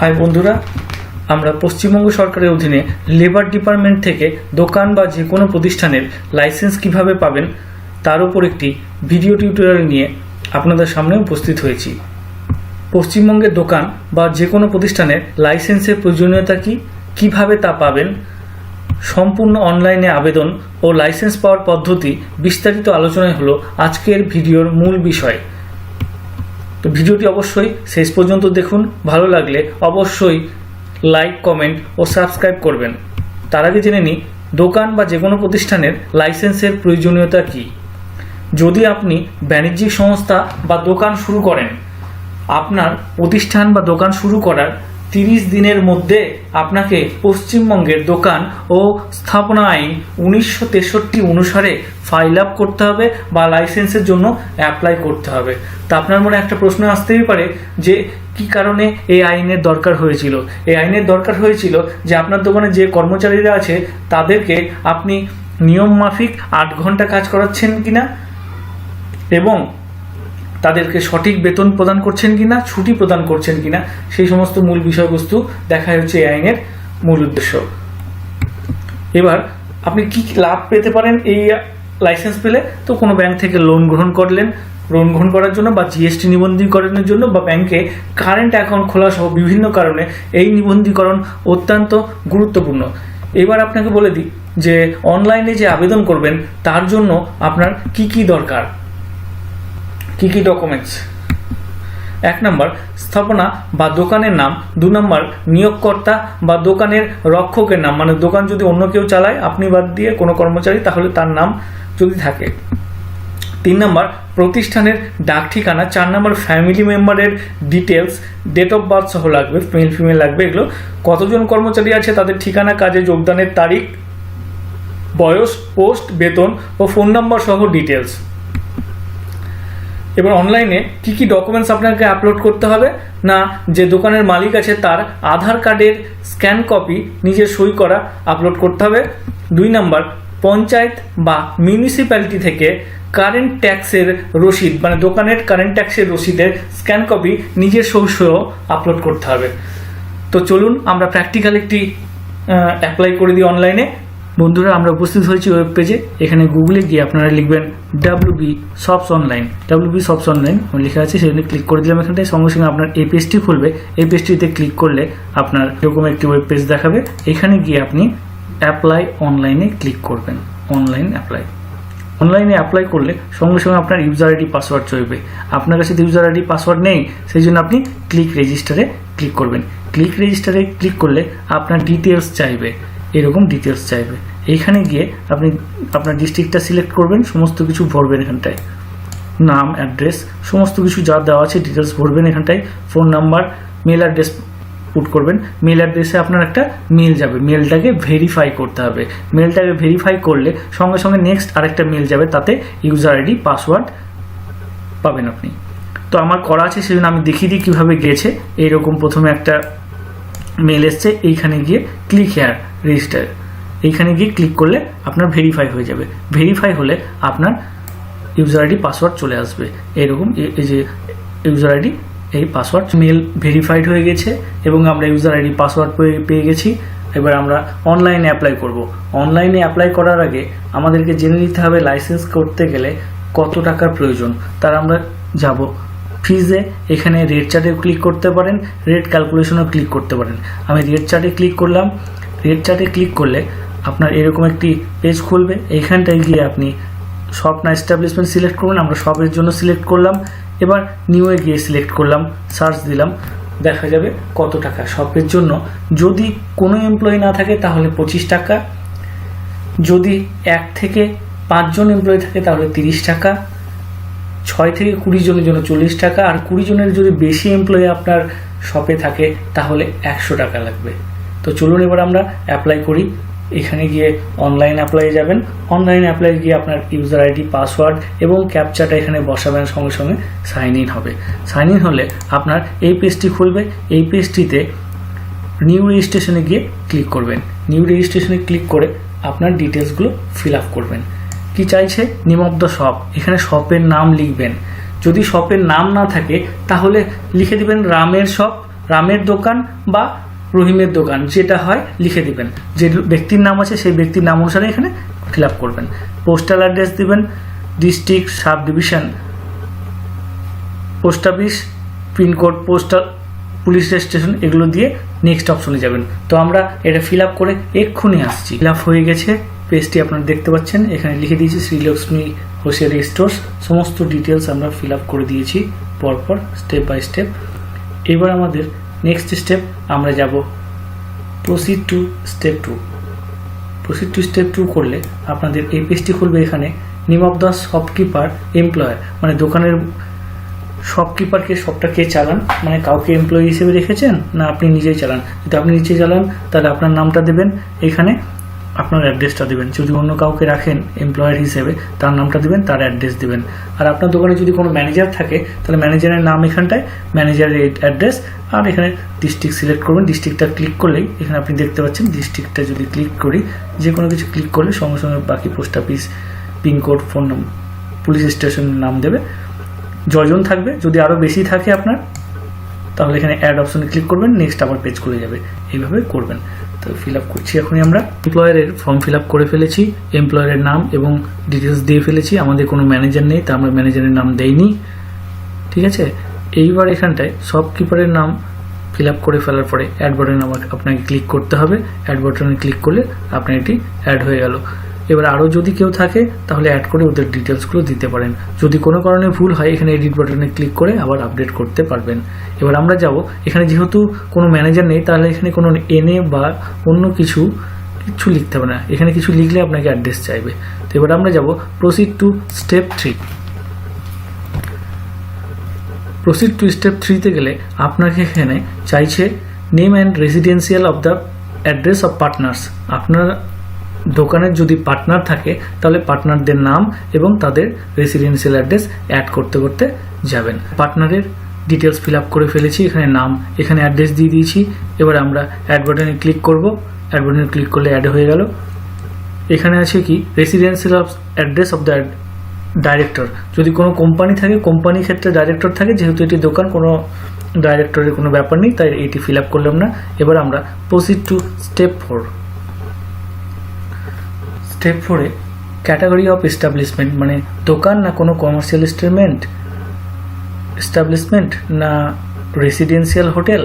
High বন্ধুরা, আমরা পশ্চিমবঙ্গ সরকারের অধীনে লেবার ডিপার্টমেন্ট থেকে দোকান বা যে কোনো প্রতিষ্ঠানের লাইসেন্স কীভাবে পাবেন, তার উপর একটি ভিডিও টিউটোরিয়াল নিয়ে আপনাদের সামনে উপস্থিত হয়েছি। পশ্চিমবঙ্গের দোকান বা যে কোনো প্রতিষ্ঠানের লাইসেন্সের প্রয়োজনীয়তা কি, কীভাবে তা পাবেন, সম্পূর্ণ অনলাইনে আবেদন ও লাইসেন্স পাওয়ার পদ্ধতি বিস্তারিত আলোচনায় হলো আজকের ভিডিওর মূল বিষয়। তো ভিডিওটি অবশ্যই শেষ পর্যন্ত দেখুন, ভালো লাগলে অবশ্যই লাইক, কমেন্ট ও সাবস্ক্রাইব করবেন। তার আগে জেনে নিই, দোকান বা যে কোনো প্রতিষ্ঠানের লাইসেন্সের প্রয়োজনীয়তা কী? যদি আপনি বাণিজ্যিক সংস্থা বা দোকান শুরু করেন, আপনার প্রতিষ্ঠান বা দোকান শুরু করার তিরিশ দিনের মধ্যে আপনাকে পশ্চিমবঙ্গের দোকান ও স্থাপনা আইন উনিশশো তেষট্টি অনুসারে ফাইল আপ করতে হবে বা লাইসেন্সের জন্য অ্যাপ্লাই করতে হবে। তা আপনার মনে একটা প্রশ্ন আসতেই পারে যে কি কারণে এই আইনের দরকার হয়েছিল? এই আইনের দরকার হয়েছিল যে আপনার দোকানে যে কর্মচারীরা আছে, তাদেরকে আপনি নিয়ম মাফিক আট ঘণ্টা কাজ করাচ্ছেন কিনা? এবং তাদেরকে সঠিক বেতন প্রদান করছেন কিনা, ছুটি প্রদান করছেন কিনা, সেই সমস্ত মূল বিষয়বস্তু দেখা হচ্ছে এই আইনের মূল উদ্দেশ্য। এবার আপনি কি লাভ পেতে পারেন এই লাইসেন্স পেলে? তো কোনো ব্যাংক থেকে লোন গ্রহণ করলেন, লোন গ্রহণ করার জন্য বা জিএসটি নিবন্ধীকরণের জন্য বা ব্যাংকে কারেন্ট অ্যাকাউন্ট খোলা সহ বিভিন্ন কারণে এই নিবন্ধীকরণ অত্যন্ত গুরুত্বপূর্ণ। এবার আপনাকে বলে দিই যে, অনলাইনে যে আবেদন করবেন, তার জন্য আপনার কি কি দরকার? কি কি ডকুমেন্টস এক নম্বর, স্থাপনা বা দোকানের নাম। দু নম্বর, নিয়োগকর্তা বা দোকানের রক্ষকের নাম। মানে দোকান যদি অন্য কেউ চালায়, আপনি বাদ দিয়ে কোনো কর্মচারী, তাহলে তার নাম যদি থাকে। তিন নম্বর, প্রতিষ্ঠানের ডাক ঠিকানা। চার নম্বর ফ্যামিলি মেম্বারের ডিটেলস ডেট অফ বার্থ সহ লাগবে মেল ফিমেল লাগবে, এগুলো। কতজন কর্মচারী আছে, তাদের ঠিকানা, কাজে যোগদানের তারিখ, বয়স পোস্ট বেতন ও ফোন নাম্বার সহ ডিটেলস এবার অনলাইনে কি কি ডকুমেন্টস আপনাকে আপলোড করতে হবে? না, যে দোকানের মালিক আছে তার আধার কার্ডের স্ক্যান কপি নিজের সই করা আপলোড করতে হবে। দুই নাম্বার পঞ্চায়েত বা মিউনিসিপ্যালিটি থেকে কারেন্ট ট্যাক্সের রসিদ মানে দোকানের কারেন্ট ট্যাক্সের রসিদের স্ক্যান কপি নিজের সহ আপলোড করতে হবে। তো চলুন, আমরা প্র্যাকটিক্যাল একটি অ্যাপ্লাই করে দিই অনলাইনে বন্ধুরা, আমরা উপস্থিত হয়েছি ওয়েব পেজে এখানে গুগলে গিয়ে আপনারা লিখবেন W B shops online W B shops online লেখা আছে, সেখানে ক্লিক করে দিলাম এখানটায়। সঙ্গে সঙ্গে আপনার এই পেজটি খুলবে। এই পেজটিতে ক্লিক করলে আপনার এরকম একটি ওয়েব পেজ দেখাবে। এখানে গিয়ে আপনি অ্যাপ্লাই অনলাইনে ক্লিক করবেন। অনলাইন অ্যাপ্লাই অনলাইনে অ্যাপ্লাই করলে সঙ্গে সঙ্গে আপনার ইউজার আইডি পাসওয়ার্ড চলবে। আপনার কাছে ইউজার আইডি পাসওয়ার্ড নেই, সেই জন্য আপনি ক্লিক রেজিস্টারে ক্লিক করবেন। ক্লিক রেজিস্টারে ক্লিক করলে আপনার ডিটেলস চাইবে। এরকম ডিটেলস চাইবে। এইখানে গিয়ে আপনি আপনার ডিস্ট্রিক্টটা সিলেক্ট করবেন, সমস্ত কিছু ভরবেন এখানটায়। নাম অ্যাড্রেস সমস্ত কিছু যা দেওয়া আছে ডিটেলস ভরবেন এখানটায়। Phone number mail address put করবেন। মেল অ্যাড্রেসে আপনার একটা মেল যাবে। মেলটাকে ভেরিফাই করতে হবে। মেলটাকে ভেরিফাই করলে সঙ্গে সঙ্গে নেক্সট আরেকটা মেল যাবে, তাতে ইউজার আইডি পাসওয়ার্ড পাবেন আপনি। তো আমার করা আছে, সেজন্য আমি দেখিয়ে দিই কীভাবে গেছে। এইরকম প্রথমে একটা মেল এসছে, এইখানে গিয়ে ক্লিক হেয়ার রেজিস্টার এইখানে গিয়ে ক্লিক করলে আপনার ভেরিফাই হয়ে যাবে। ভেরিফাই হলে আপনার ইউজার আইডি পাসওয়ার্ড চলে আসবে। এরকম এই যে ইউজার আইডি এই পাসওয়ার্ড মেল ভেরিফাইড হয়ে গেছে এবং আমরা ইউজার আইডি পাসওয়ার্ড পেয়ে গেছি। এবার আমরা অনলাইনে অ্যাপ্লাই করব। অনলাইনে অ্যাপ্লাই করার আগে আমাদেরকে জেনে নিতে হবে লাইসেন্স করতে গেলে কত টাকার প্রয়োজন। তার আমরা যাব। ফিজে এখানে রেড চার্টে ক্লিক করতে পারেন রেট ক্যালকুলেশনও ক্লিক করতে পারেন। আমি রেড চার্টে ক্লিক করলাম। রেড চার্টে ক্লিক করলে আপনার এরকম একটি পেজ খুলবে। এইখানটায় গিয়ে আপনি শপ না এস্টাবলিশমেন্ট সিলেক্ট করবেন, আমরা শপের জন্য সিলেক্ট করলাম। এবার নিউয়ে গিয়ে সিলেক্ট করলাম সার্চ দিলাম। দেখা যাবে কত টাকা শপের জন্য। যদি কোনো এমপ্লয়ি না থাকে তাহলে পঁচিশ টাকা। যদি এক থেকে পাঁচজন এমপ্লয়ি থাকে তাহলে তিরিশ টাকা। ছয় থেকে কুড়ি জনের জন্য চল্লিশ টাকা। আর কুড়ি জনের যদি বেশি এমপ্লয়ি আপনার শপে থাকে তাহলে একশো টাকা লাগবে। তো চলুন এবার আমরা অ্যাপ্লাই করি। এখানে গিয়ে অনলাইন অ্যাপ্লাই যাবেন। অনলাইন অ্যাপ্লাই গিয়ে আপনার ইউজার আইডি পাসওয়ার্ড এবং ক্যাপচাটা এখানে বসাবেন সঙ্গে সঙ্গে। সাইন ইন হবে। সাইন ইন হলে আপনার এই পেজটি খুলবে। এই পেজটিতে নিউ রেজিস্ট্রেশনে গিয়ে ক্লিক করবেন। নিউ রেজিস্ট্রেশনে ক্লিক করে আপনার ডিটেলসগুলো ফিল আপ করবেন। কি চাইছে? নেম দ্য শপ এখানে শপের নাম লিখবেন। যদি শপের নাম না থাকে, তাহলে লিখে দিবেন রামের শপ রামের দোকান বা রহিমের দোকান, যেটা হয়, লিখে দিবেন। যে ব্যক্তির নাম আছে, সেই ব্যক্তির নাম অনুসারে এখানে ফিল আপ করবেন। পোস্টাল অ্যাড্রেস দিবেন, district sub division, post office pincode postal, police station, এগুলো দিয়ে নেক্সট অপশনে যাবেন। তো আমরা এটা ফিল আপ করে এক্ষুনি আসছি। ফিল আপ হয়ে গেছে, পেজটি আপনারা দেখতে পাচ্ছেন, এখানে লিখে দিয়েছি শ্রীলক্ষ্মী হোসিয়ারি স্টোর্স। সমস্ত ডিটেলস আমরা ফিল আপ করে দিয়েছি, পরপর, স্টেপ বাই স্টেপ। এবার আমাদের নেক্সট স্টেপ আমরা যাব proceed to step two proceed to step two করলে আপনাদের এই পেজটি খুলবে এখানে name of the shopkeeper employer মানে দোকানের শপকিপারকে শপটা কে চালান? মানে কাউকে এমপ্লয়ি হিসেবে রেখেছেন? না, আপনি নিজেই চালান? যদি আপনি নিজেই চালান, তাহলে আপনার নামটা দেবেন এখানে। আপনার অ্যাড্রেসটা দেবেন। যদি অন্য কাউকে রাখেন এমপ্লয়ার হিসেবে, তার নামটা দেবেন, তার অ্যাড্রেস দেবেন। আর আপনার দোকানে যদি কোনো ম্যানেজার থাকে, তাহলে ম্যানেজারের নাম এখানটায় ম্যানেজারের অ্যাড্রেস আর এখানে ডিস্ট্রিক্ট সিলেক্ট করবেন। ডিস্ট্রিক্টটা ক্লিক করলেই এখানে আপনি দেখতে পাচ্ছেন ডিস্ট্রিক্টটা যদি ক্লিক করি, যে কোনো কিছু ক্লিক করলে সঙ্গে সঙ্গে বাকি post office pincode phone number police স্টেশনের নাম দেবে। যজন থাকবে। যদি আরও বেশি থাকে আপনার, তাহলে এখানে অ্যাড অপশনে ক্লিক করবেন নেক্সট আবার পেজ খুলে যাবে। এইভাবে করবেন। তো ফিল আপ করছি এখনই আমরা। এমপ্লয়ারের ফর্ম ফিল আপ করে ফেলেছি এমপ্লয়ারের নাম এবং ডিটেলস দিয়ে ফেলেছি। আমাদের কোনো ম্যানেজার নেই, তা আমরা ম্যানেজারের নাম দেইনি। ঠিক আছে? এইবার এখানটায় সব কিপারের নাম ফিল আপ করে ফেলার পরে অ্যাড বাটনে আমাকে, আপনাকে ক্লিক করতে হবে। অ্যাড বাটনে ক্লিক করলে আপনার এটি অ্যাড হয়ে গেল। এবার আরও যদি কেউ থাকে, তাহলে অ্যাড করে ওদের ডিটেলসগুলো দিতে পারেন। যদি কোনো কারণে ভুল হয়, এখানে এডিট বাটনে ক্লিক করে আবার আপডেট করতে পারবেন। এবার আমরা যাব, এখানে যেহেতু কোনো ম্যানেজার নেই, তাহলে এখানে কোনো এনে বা অন্য কিছু কিছু লিখতে হবে না। এখানে কিছু লিখলে আপনাকে অ্যাড্রেস চাইবে। তো এবার আমরা যাব proceed to step three proceed to step থ্রিতে গেলে আপনাকে এখানে চাইছে name and residential of the address of partners আপনার দোকানের যদি পার্টনার থাকে, তাহলে পার্টনারদের নাম এবং তাদের রেসিডেন্সিয়াল অ্যাড্রেস অ্যাড করতে করতে যাবেন। পার্টনারের ডিটেলস ফিল আপ করে ফেলেছি, এখানে নাম, এখানে অ্যাড্রেস দিয়ে দিয়েছি। এবার আমরা অ্যাড বাটনে ক্লিক করব। অ্যাড বাটনে ক্লিক করলে অ্যাড হয়ে গেল। এখানে আছে কি? Residential of address of the director যদি কোনো কোম্পানি থাকে কোম্পানির ক্ষেত্রে ডাইরেক্টর থাকে, যেহেতু এটি দোকান, কোনো ডাইরেক্টরের কোনো ব্যাপার নেই, তাই এটি ফিল আপ করলাম না। এবার আমরা proceed to step four step ফোরে ক্যাটাগরি অফ এস্টাবলিশমেন্ট মানে দোকান না কোনো কমার্শিয়াল এস্টেটমেন্ট এস্টাবলিশমেন্ট না রেসিডেন্সিয়াল হোটেল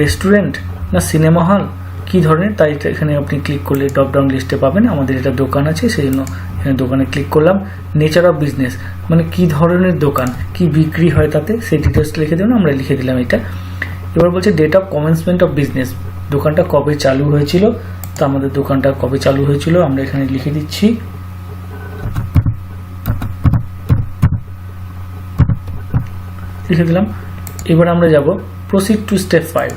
রেস্টুরেন্ট না সিনেমা হল কী ধরনের? তাই এখানে আপনি ক্লিক করলে ড্রপ ডাউন লিস্টে পাবেন। আমাদের এটা দোকান আছে, সেই জন্য এখানে দোকানে ক্লিক করলাম। নেচার অফ বিজনেস মানে কী ধরনের দোকান? কি বিক্রি হয় তাতে? সেই ডিটেলস লিখে দেবেন, আমরা লিখে দিলাম এটা। এবার বলছে date of commencement of business দোকানটা কবে চালু হয়েছিল? তো আমাদের দোকানটা কবে চালু হয়েছিল আমরা এখানে লিখে দিচ্ছি। লিখে দিলাম। এবার আমরা যাব প্রসিড টু স্টেপ ফাইভ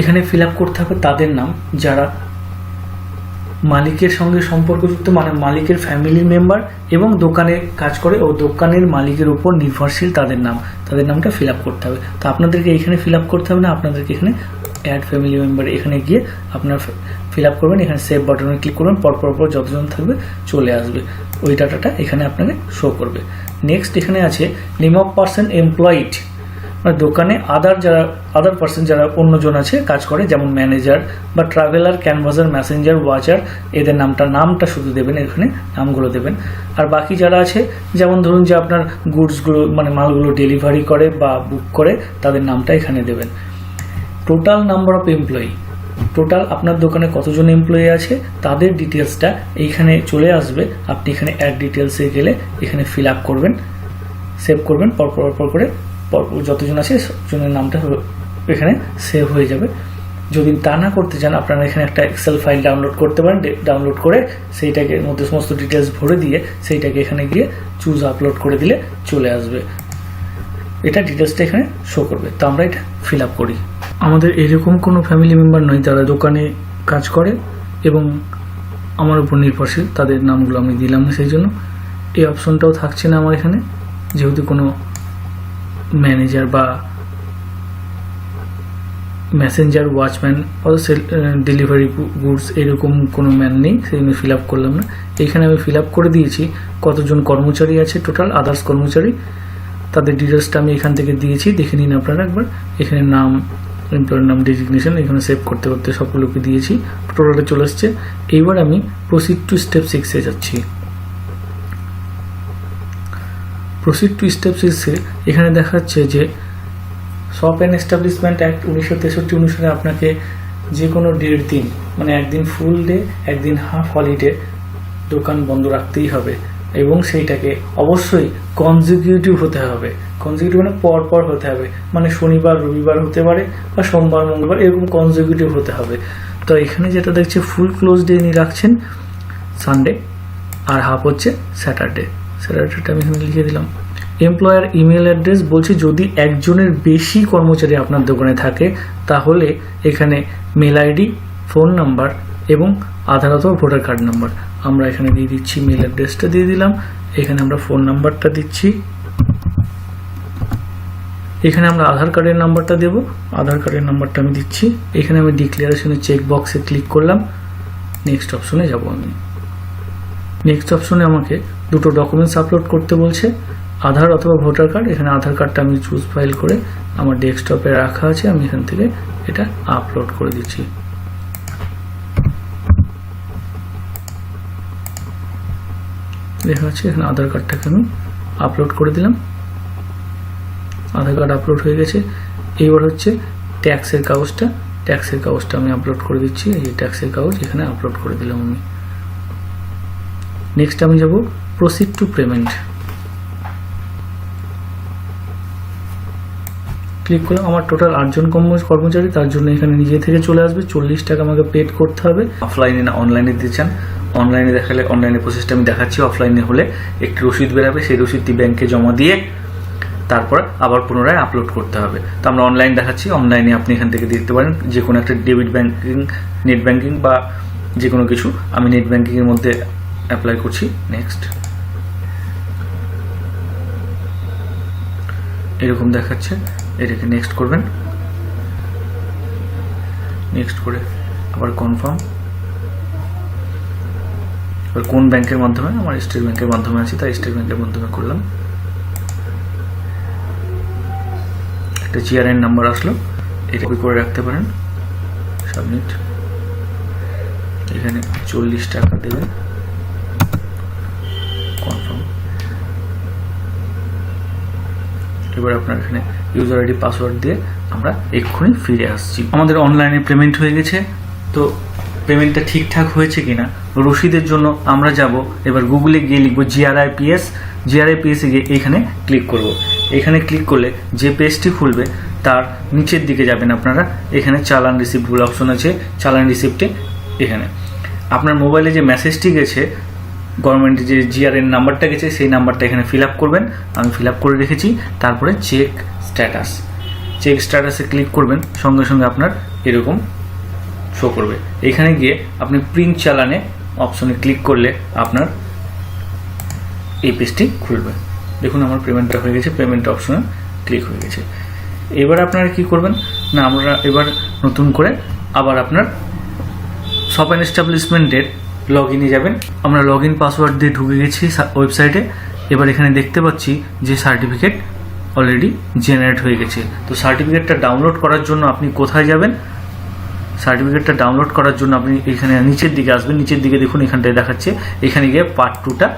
এখানে ফিল করতে হবে তাদের নাম যারা মালিকের সঙ্গে সম্পর্কযুক্ত মানে মালিকের ফ্যামিলি মেম্বার এবং দোকানে কাজ করে ও দোকানের মালিকের উপর নির্ভরশীল তাদের নাম। তাদের নামটা ফিল আপ করতে হবে। তো আপনাদেরকে এখানে ফিল আপ করতে হবে না, আপনাদেরকে এখানে অ্যাড ফ্যামিলি মেম্বার এখানে গিয়ে আপনার ফিল আপ করবেন। এখানে সেভ বাটনে ক্লিক করবেন পরপর পর যতজন থাকবে চলে আসবে। ওই ডাটাটা এখানে আপনাকে শো করবে। নেক্সট এখানে আছে নেম অফ পার্সন এমপ্লয়েড দোকানে আদার যারা আদার পার্সন যারা অন্যজন আছে, কাজ করে, যেমন ম্যানেজার বা ট্রাভেলার ক্যানভাসার ম্যাসেঞ্জার ওয়াচার এদের নামটা নামটা শুধু দেবেন এখানে, নামগুলো দেবেন। আর বাকি যারা আছে, যেমন ধরুন যে আপনার গুডসগুলো মানে মালগুলো ডেলিভারি করে বা বুক করে, তাদের নামটা এখানে দেবেন। Total number of employee total আপনার দোকানে কতজন এমপ্লয়ি আছে, তাদের ডিটেলসটা এইখানে চলে আসবে। আপনি এখানে অ্যাড ডিটেলসে গেলে এখানে ফিল আপ করবেন সেভ করবেন, পরপর পরপর করে পরপর যতজন আছে জনের নামটা এখানে সেভ হয়ে যাবে। যদি তা না করতে চান, আপনারা এখানে একটা এক্সেল ফাইল ডাউনলোড করতে পারেন ডাউনলোড করে সেইটাকে মধ্যে সমস্ত ডিটেলস ভরে দিয়ে সেইটাকে এখানে গিয়ে চুজ আপলোড করে দিলে চলে আসবে। এটা ডিটেলসটা এখানে শো করবে। তো আমরা এটা ফিল আপ করি। আমাদের এরকম কোনো ফ্যামিলি মেম্বার নয় যারা দোকানে কাজ করে এবং আমার উপর নির্ভরশীল, তাদের নামগুলো আমি দিলাম সেই জন্য। এই অপশনটাও থাকছে না আমার এখানে। যেহেতু কোনো ম্যানেজার বা মেসেঞ্জার ওয়াচম্যান অথবা ডেলিভারি গুডস এরকম কোনো ম্যান নেই, সেই জন্য ফিল আপ করলাম না। এখানে আমি ফিল আপ করে দিয়েছি, কতজন কর্মচারী আছে টোটাল আদার্স কর্মচারী। তাদের ডিটেলসটা আমি এখান থেকে দিয়েছি, দেখে নিন আপনারা একবার। এখানে নাম এমপ্লয়ের নাম ডেজিগনেশন এখানে সেভ করতে করতে সবগুলোকে দিয়েছি। টোটালে চলে আসছে। এইবার আমি প্রসিড টু স্টেপ সিক্সে যাচ্ছি। প্রসিড টু স্টেপ সিক্সে এখানে দেখাচ্ছে যে শপ অ্যান্ড এস্টাবলিশমেন্ট অ্যাক্ট উনিশশো তেষট্টি অনুসারে আপনাকে যে কোনো দেড় দিন মানে একদিন ফুল ডে একদিন হাফ হলিডে দোকান বন্ধ রাখতেই হবে। এবং সেইটাকে অবশ্যই কনজিকিউটিভ হতে হবে। কনজিকিউটিভ মানে পর পর হতে হবে। মানে শনিবার, রবিবার হতে পারে বা সোমবার, মঙ্গলবার এরকম কনজিকিউটিভ হতে হবে। তো এখানে যেটা দেখছে ফুল ক্লোজ ডে নিয়ে রাখছেন সানডে আর হাফ হচ্ছে স্যাটারডে স্যাটারডেটা আমি এখানে লিখে দিলাম। এমপ্লয়ার ইমেল অ্যাড্রেস বলছি যদি একজনের বেশি কর্মচারী আপনার দোকানে থাকে, তাহলে এখানে মেল আইডি ফোন নাম্বার এবং আধার অথবা ভোটার কার্ড নাম্বার আমরা এখানে দিয়ে দিচ্ছি মেল অ্যাড্রেসটা দিয়ে দিলাম। এখানে আমরা ফোন নাম্বারটা দিচ্ছি। এখানে আমরা আধার কার্ডের নাম্বারটা দেব। আধার কার্ডের নাম্বারটা আমি দিচ্ছি। এখানে আমি ডিক্লারেশনের চেক বক্সে ক্লিক করলাম। নেক্সট অপশনে যাব আমি। নেক্সট অপশনে আমাকে দুটো ডকুমেন্টস আপলোড করতে বলছে। আধার অথবা ভোটার কার্ড এখানে আধার কার্ডটা আমি চুজ ফাইল করে আমার ডেস্কটপে রাখা আছে, আমি এখান থেকে এটা আপলোড করে দিচ্ছি। দেখা যাচ্ছে এখানে আধার কার্ডটাকে আমি আপলোড করে দিলাম। আধার কার্ড আপলোড হয়ে গেছে। এইবার হচ্ছে ট্যাক্সের কাগজটা ট্যাক্সের কাগজটা আমি আপলোড করে দিচ্ছি। এই ট্যাক্সের কাগজ, এখানে আপলোড করে দিলাম আমি। নেক্সট আমি যাব প্রসিড টু পেমেন্ট ক্লিক করলাম আমার টোটাল আটজন কর্ম- কর্মচারী, তার জন্য এখানে নিজে থেকে চলে আসবে। চল্লিশ টাকা আমাকে পেড করতে হবে। অফলাইনে না অনলাইনে দিতে চান। অনলাইনে দেখালে অনলাইনে প্রসেসটা আমি দেখাচ্ছি। অফলাইনে হলে একটি রসিদ বেরাবে। সেই রসিদটি ব্যাংকে জমা দিয়ে তারপর আবার পুনরায় আপলোড করতে হবে। তো আমরা অনলাইন দেখাচ্ছি। অনলাইনে আপনি এখান থেকে দেখতে পারেন যে কোনো একটা ডেবিট ব্যাংকিং নেট ব্যাংকিং বা যে কোনো কিছু আমি নেট ব্যাংকিংয়ের মধ্যে অ্যাপ্লাই করছি নেক্সট। এরকম দেখাচ্ছে, এটাকে নেক্সট করবেন। নেক্সট করে আবার কনফার্ম। এবার কোন ব্যাংকের মাধ্যমে? আমার স্টেট ব্যাংকের মাধ্যমে আছি, তাই স্টেট ব্যাংকের মাধ্যমে করলাম। একটা জিআরএন নাম্বার আসলো, এটা কপি করে রাখতে পারেন। সাবমিট এখানে চল্লিশ টাকা দেবেন। এবার আপনার এখানে ইউজার আইডি পাসওয়ার্ড দিয়ে আমরা এক্ষুনি ফিরে আসছি। আমাদের অনলাইনে পেমেন্ট হয়ে গেছে। তো পেমেন্টটা ঠিকঠাক হয়েছে কিনা? রসিদের জন্য আমরা যাব। এবার গুগলে গিয়ে লিখব জিআরআইপিএস জিআরআইপিএসে গিয়ে এখানে ক্লিক করব। এখানে ক্লিক করলে যে পেজটি খুলবে, তার নিচের দিকে যাবেন আপনারা। এখানে চালান রিসিপ্ট বলে অপশন আছে। চালান রিসিপ্টে এখানে। আপনার মোবাইলে যে মেসেজটি গেছে গভর্নমেন্টের যে জিআরএন নাম্বারটা গেছে, সেই নাম্বারটা এখানে ফিল আপ করবেন। আমি ফিল আপ করে রেখেছি। তারপরে চেক স্ট্যাটাস। চেক স্ট্যাটাসে ক্লিক করবেন। সঙ্গে সঙ্গে আপনার এরকম শো করবে। এখানে গিয়ে আপনি প্রিন্ট চালানে অপশনে ক্লিক করলে আপনার এই পেজটি খুলবে। দেখুন, আমার পেমেন্টটা হয়ে গেছে। পেমেন্ট অপশনে ক্লিক হয়ে গেছে। এবার আপনারা কি করবেন? না, আমরা এবার নতুন করে আবার আপনার শপ অ্যান্ড এস্টাবলিশমেন্টের লগ ইনে যাবেন। আমরা লগ ইন পাসওয়ার্ড দিয়ে ঢুকে গেছি ওয়েবসাইটে এবার এখানে দেখতে পাচ্ছি যে সার্টিফিকেট অলরেডি জেনারেট হয়ে গেছে। তো সার্টিফিকেটটা ডাউনলোড করার জন্য আপনি কোথায় যাবেন? সার্টিফিকেটটা ডাউনলোড করার জন্য আপনি এখানে নিচের দিকে আসবেন। নিচের দিকে দেখুন, এখানটায় দেখাচ্ছে। এখানে গিয়ে পার্ট টুটা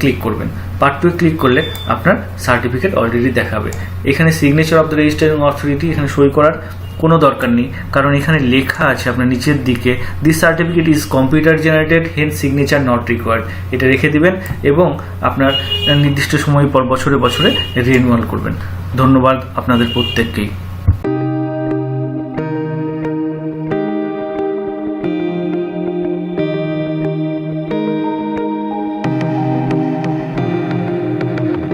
ক্লিক করবেন। পার্ট টু ক্লিক করলে আপনার সার্টিফিকেট অলরেডি দেখাবে। এখানে signature of the registering authority এখানে সই করার কোনো দরকার নেই। কারণ এখানে লেখা আছে আপনার নিচের দিকে this certificate is computer generated hence signature not required এটা রেখে দিবেন এবং আপনার নির্দিষ্ট সময় পর বছরে বছরে রিনিউয়াল করবেন। ধন্যবাদ আপনাদের প্রত্যেককেই।